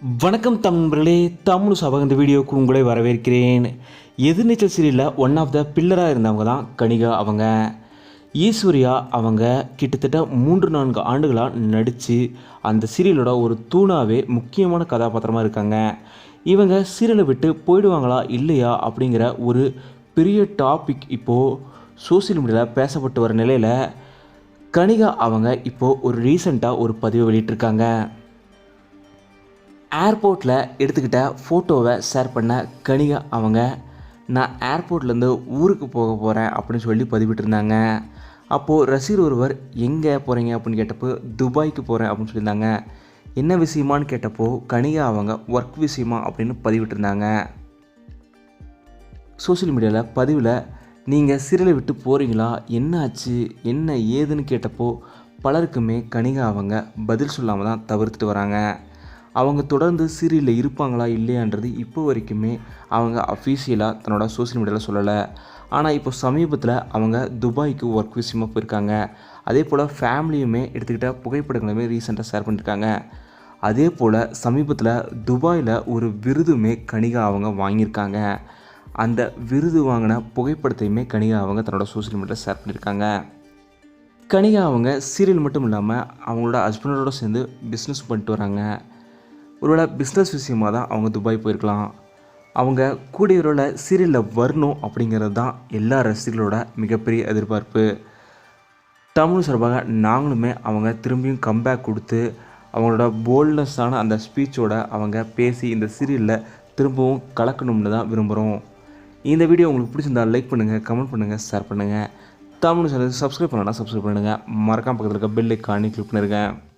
வணக்கம் தமிழர்களே தமிழ் சபக இந்த வீடியோவுக்கு உங்களை வரவேற்கிறேன். எதிர்நீச்சல் சீரியலில் ஒன் ஆஃப் த பில்லராக இருந்தவங்க தான் கனிகா அவங்க. ஈஸ்வரியா அவங்க கிட்டத்தட்ட மூன்று நான்கு ஆண்டுகளாக நடித்து அந்த சீரியலோட ஒரு தூணாகவே முக்கியமான கதாபாத்திரமாக இருக்காங்க. இவங்க சீரியலை விட்டு போயிடுவாங்களா இல்லையா அப்படிங்கிற ஒரு பெரிய டாபிக் இப்போது சோசியல் மீடியாவில் பேசப்பட்டு வர நிலையில் கனிகா அவங்க இப்போது ஒரு ரீசண்டாக ஒரு பதிவை வெளியிட்டிருக்காங்க. ஏர்போர்ட்டில் எடுத்துக்கிட்ட ஃபோட்டோவை ஷேர் பண்ண கனிகா அவங்க நான் ஏர்போர்ட்லேருந்து ஊருக்கு போக போகிறேன் அப்படின்னு சொல்லி பதிவிட்டிருந்தாங்க அப்போது ரசிகர் ஒருவர் எங்கே போகிறீங்க அப்படின்னு கேட்டப்போ துபாய்க்கு போகிறேன் அப்படின்னு சொல்லியிருந்தாங்க. என்ன விஷயமான்னு கேட்டப்போ கனிகா அவங்க ஒர்க் விஷயமா? அப்படின்னு பதிவிட்டிருந்தாங்க சோஷியல் மீடியாவில் பதிவில் நீங்கள் சீரியலை விட்டு போகிறீங்களா என்ன ஆச்சு? என்ன ஏதுன்னு கேட்டப்போ பலருக்குமே கனிகா அவங்க பதில் சொல்லாமல் தான் தவிர்த்துட்டு வராங்க. அவங்க தொடர்ந்து சீரியலில் இருப்பாங்களா இல்லையான்றது இப்போ வரைக்குமே அவங்க அஃபீஷியலாக தன்னோட சோஷியல் மீடியாவில் சொல்லலை. ஆனால் இப்போ சமீபத்தில் அவங்க துபாய்க்கு ஒர்க் விஷயமாக போயிருக்காங்க. அதே போல் ஃபேமிலியுமே எடுத்துக்கிட்ட புகைப்படங்களுமே ரீசெண்டாக ஷேர் பண்ணியிருக்காங்க அதே போல் சமீபத்தில் துபாயில் ஒரு விருதுமே கணிகா அவங்க வாங்கியிருக்காங்க. அந்த விருது வாங்கின புகைப்படத்தையுமே கணிகா அவங்க தன்னோட சோஷியல் மீடியாவில் ஷேர் பண்ணியிருக்காங்க கணிகா அவங்க சீரியல் மட்டும் இல்லாமல் அவங்களோட ஹஸ்பண்டோட சேர்ந்து பிஸ்னஸ் பண்ணிட்டு வராங்க. ஒருவேளை பிஸ்னஸ் விஷயமா தான் அவங்க துபாய் போயிருக்கலாம். அவங்க கூடிய விரைவில் சீரியலில் வரணும் அப்படிங்கிறது தான் எல்லா ரசிகர்களோட மிகப்பெரிய எதிர்பார்ப்பு. தமிழ் சார்பாக நாங்களுமே அவங்க திரும்பியும் கம்பேக் கொடுத்து அவங்களோட போல்ட்னஸான அந்த ஸ்பீச்சோட அவங்க பேசி இந்த சீரியலில் திரும்பவும் கலக்கணும்னு தான் விரும்புகிறோம் இந்த வீடியோ உங்களுக்கு பிடிச்சிருந்தா லைக் பண்ணுங்கள் கமெண்ட் பண்ணுங்கள் ஷேர் பண்ணுங்கள் தமிழ் சேனல் சப்ஸ்கிரைப் பண்ணலாம் சப்ஸ்கிரைப் பண்ணுங்கள் மறக்காம பக்கத்தில் இருக்க பெல் ஐக்கானி கிளிக் பண்ணிருக்கேன்